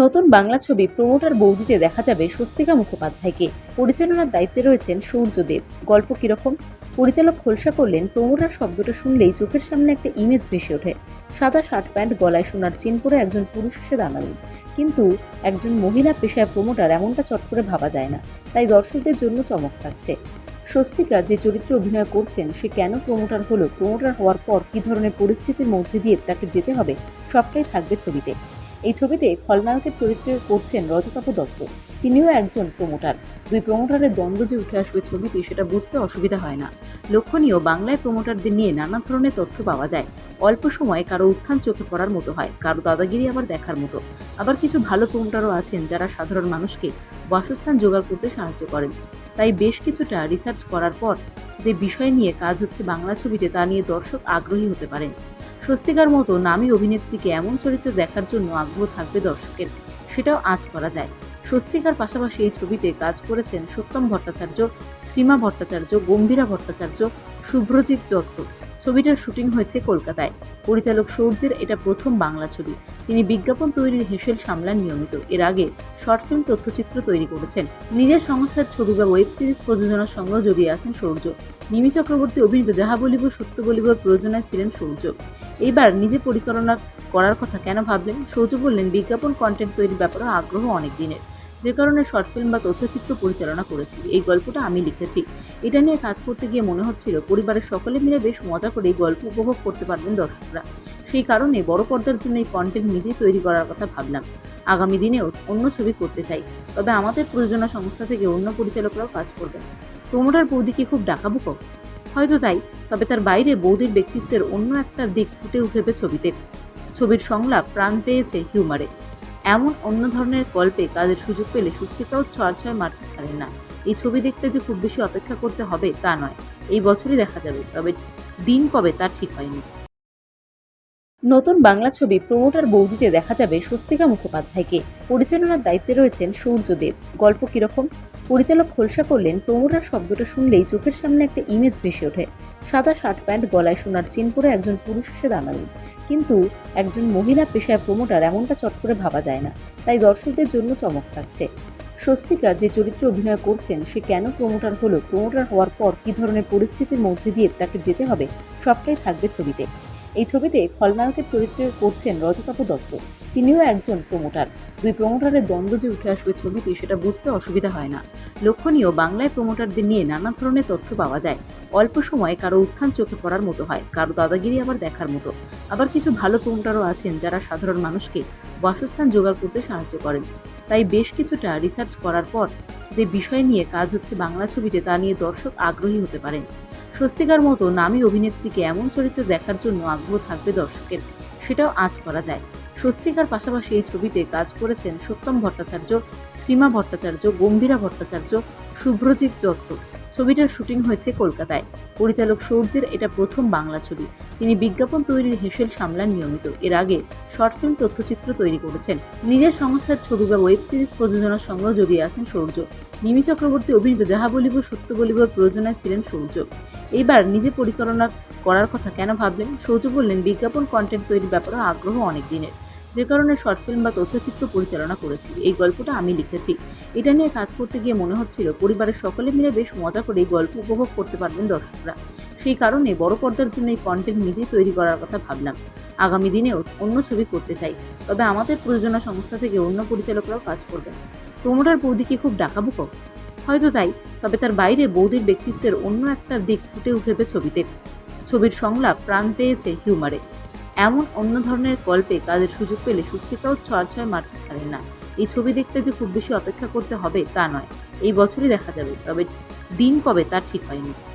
নতুন বাংলা ছবি প্রমোটার বৌদিতে দেখা যাবে স্বস্তিকা মুখোপাধ্যায়কে। পরিচালনার দায়িত্বে রয়েছেন সূর্যদেব। গল্প কীরকম? পরিচালক খোলসা করলেন, প্রমোটার শব্দটা শুনলেই চোখের সামনে একটা ইমেজ ভেসে ওঠে। সাদা শার্ট প্যান্ট, গলায় সোনার চেন পরে একজন পুরুষ এসে দাঁড়ালেন। কিন্তু একজন মহিলা পেশায় প্রমোটার এমনটা চট করে ভাবা যায় না, তাই দর্শকদের জন্য চমক থাকছে। স্বস্তিকা যে চরিত্রে অভিনয় করছেন, সে কেন প্রমোটার হলো? প্রমোটার হওয়ার পর কী ধরনের পরিস্থিতির মধ্যে দিয়ে তাকে যেতে হবে? সবটাই থাকবে ছবিতে। এই ছবিতে খলনায়কের চরিত্রে করছেন রজতাভ দত্ত। তিনিও একজন প্রমোটার দুই প্রমোটারের দ্বন্দ্ব যে উঠে আসবে ছবিতে সেটা বুঝতে অসুবিধা হয় না। লক্ষণীয় বাংলায় প্রমোটারদের নিয়ে নানা ধরনের তথ্য পাওয়া যায়। অল্প সময়ে কারও উত্থান চোখে পড়ার মতো হয়, কারও দাদাগিরি আবার দেখার মতো। আবার কিছু ভালো প্রমোটারও আছেন যারা সাধারণ মানুষকে বাসস্থান জোগাড় করতে সাহায্য করেন। তাই বেশ কিছুটা রিসার্চ করার পর যে বিষয় নিয়ে কাজ হচ্ছে বাংলা ছবিতে তা নিয়ে দর্শক আগ্রহী হতে পারেন। স্বস্তিকার মতো নামী অভিনেত্রীকে এমন চরিত্র দেখার জন্য আগ্রহ থাকবে দর্শকের। সেটাও আজ করা যায়। স্বস্তিকার পাশাপাশি এই ছবিতে কাজ করেছেন সত্যম ভট্টাচার্য, শ্রীমা ভট্টাচার্য, গম্ভীরা ভট্টাচার্য, শুভ্রজিৎ দত্ত। ছবিটার শুটিং হয়েছে কলকাতায়। পরিচালক সৌর্যের এটা প্রথম বাংলা ছবি। তিনি বিজ্ঞাপন তৈরির হেসেল সামলান নিয়মিত। এর আগে শর্ট ফিল্ম তথ্যচিত্র তৈরি করেছেন। নিজের সংস্থার ছবি বা ওয়েব সিরিজ প্রযোজনার সঙ্গেও জড়িয়ে আছেন সৌর্য। নিমি চক্রবর্তী, অভিনীত যাহা বলিব, সত্য বলিবর প্রয়োজনায় ছিলেন সৌর্য। এইবার নিজে পরিকল্পনা করার কথা কেন ভাবলেন? সৌর্য বললেন, বিজ্ঞাপন কন্টেন্ট তৈরির ব্যাপারে আগ্রহ অনেক দিনের। যে কারণে শর্ট ফিল্ম বা তথ্যচিত্র পরিচালনা করেছি। এই গল্পটা আমি লিখেছি। এটা নিয়ে কাজ করতে গিয়ে মনে হচ্ছিল, পরিবারের সকলে মিলে বেশ মজা করে এই গল্প উপভোগ করতে পারবেন দর্শকরা। সেই কারণে বড় পর্দার জন্য এই কন্টেন্ট নিজেই তৈরি করার কথা ভাবলাম। আগামী দিনেও অন্য ছবি করতে চাই। তবে আমাদের প্রযোজনা সংস্থা থেকে অন্য পরিচালকরাও কাজ করবেন। প্রমোটার বৌদিকে খুব ডাকাবুকো হয়তো তাই, তবে তার বাইরে বৌদির ব্যক্তিত্বের অন্য একটা দিক ফুটে উঠেবে ছবিতে। ছবির সংলাপ প্রাণ পেয়েছে হিউমারে। এমন অন্য ধরনের গল্পে কাজের সুযোগ পেলে সুস্তিকাও ছয় ছয় মারতে ছাড়েন না। এই ছবি দেখতে যে খুব বেশি অপেক্ষা করতে হবে, তা নয়। এই বছরই দেখা যাবে, তবে দিন কবে তা ঠিক হয়নি। নতুন বাংলা ছবি প্রমোটার বৌদিতে দেখা যাবে স্বস্তিকা মুখোপাধ্যায়কে। পরিচালনার দায়িত্বে রয়েছেন সূর্যদেব। গল্প কীরকম? পরিচালক খোলসা করলেন, প্রমোটার শব্দটা শুনলেই চোখের সামনে একটা ইমেজ ভেসে ওঠে। সাদা শার্ট প্যান্ট, গলায় সোনার চেন পরে একজন পুরুষ এসে দাঁড়ালেন। কিন্তু একজন মহিলা পেশায় প্রমোটার এমনটা চট করে ভাবা যায় না। তাই দর্শকদের জন্য চমক থাকছে। স্বস্তিকা যে চরিত্রে অভিনয় করছেন, সে কেন প্রমোটার হলো? প্রমোটার হওয়ার পর কী ধরনের পরিস্থিতির মধ্যে দিয়ে তাকে যেতে হবে? সবটাই থাকবে ছবিতে। এই ছবিতে খলনায়কের চরিত্রে করছেন রজতাভ দত্ত। তিনিও একজন প্রমোটার। দুই প্রমোটারের দ্বন্দ্ব যে উঠে আসবে ছবিতে সেটা বুঝতে অসুবিধা হয় না। লক্ষণীয়, বাংলায় প্রমোটারদের নিয়ে নানা ধরনের তথ্য পাওয়া যায়। অল্প সময়ে কারও উত্থান চোখে পড়ার মতো হয়, কারও দাদাগিরি আবার দেখার মতো। আবার কিছু ভালো প্রমোটারও আছেন যারা সাধারণ মানুষকে বাসস্থান জোগাড় করতে সাহায্য করেন। তাই বেশ কিছুটা রিসার্চ করার পর যে বিষয় নিয়ে কাজ হচ্ছে বাংলা ছবিতে তা নিয়ে দর্শক আগ্রহী হতে পারেন। স্বস্তিকার মতো নামী অভিনেত্রীকে এমন চরিত্র দেখার জন্য আগ্রহ থাকবে দর্শকের। সেটাও আজ করা যায়। স্বস্তিকার পাশাপাশি এই ছবিতে কাজ করেছেন সত্যম ভট্টাচার্য, শ্রীমা ভট্টাচার্য, গম্ভীরা ভট্টাচার্য, শুভ্রজিৎ দত্ত। ছবিটার শুটিং হয়েছে কলকাতায়। পরিচালক সৌর্যের এটা প্রথম বাংলা ছবি। তিনি বিজ্ঞাপন তৈরির হেসেল সামলান নিয়মিত। এর আগে শর্ট ফিল্ম তথ্যচিত্র তৈরি করেছেন। নিজের সংস্থার ছবি বা ওয়েব সিরিজ প্রযোজনার সঙ্গেও জড়িয়ে আছেন সৌর্য। নিমি চক্রবর্তী, অভিনীত যাহা বলিব, সত্য বলিবর প্রয়োজনায় ছিলেন সৌর্য। এইবার নিজে পরিকল্পনা করার কথা কেন ভাবলেন? সৌর্য বললেন, বিজ্ঞাপন কন্টেন্ট তৈরির ব্যাপারে আগ্রহ অনেক দিনের। যে কারণে শর্ট ফিল্ম বা তথ্যচিত্র পরিচালনা করেছি। এই গল্পটা আমি লিখেছি। এটা নিয়ে কাজ করতে গিয়ে মনে হচ্ছিল, পরিবারের সকলে মিলে বেশ মজা করে এই গল্প উপভোগ করতে পারবেন দর্শকরা। সেই কারণে বড় পর্দার জন্য এই কন্টেন্ট নিজেই তৈরি করার কথা ভাবলাম। আগামী দিনেও অন্য ছবি করতে চাই। তবে আমাদের প্রযোজনা সংস্থা থেকে অন্য পরিচালকরাও কাজ করবেন। প্রমোটার বৌদিকে খুব ডাকাবুকো হয়তো তাই। তবে তার বাইরে বৌদির ব্যক্তিত্বের অন্য একটা দিক ফুটে উঠেবে ছবিতে। ছবির সংলাপ প্রাণ পেয়েছে হিউমারে। এমন অন্য ধরনের গল্পে কাজের সুযোগ পেলে সুস্মিতাও ছয় ছয় মারতে ছাড়েন না। এই ছবি দেখতে যে খুব বেশি অপেক্ষা করতে হবে তা নয়। এই বছরই দেখা যাবে, তবে দিন কবে তা ঠিক হয়নি।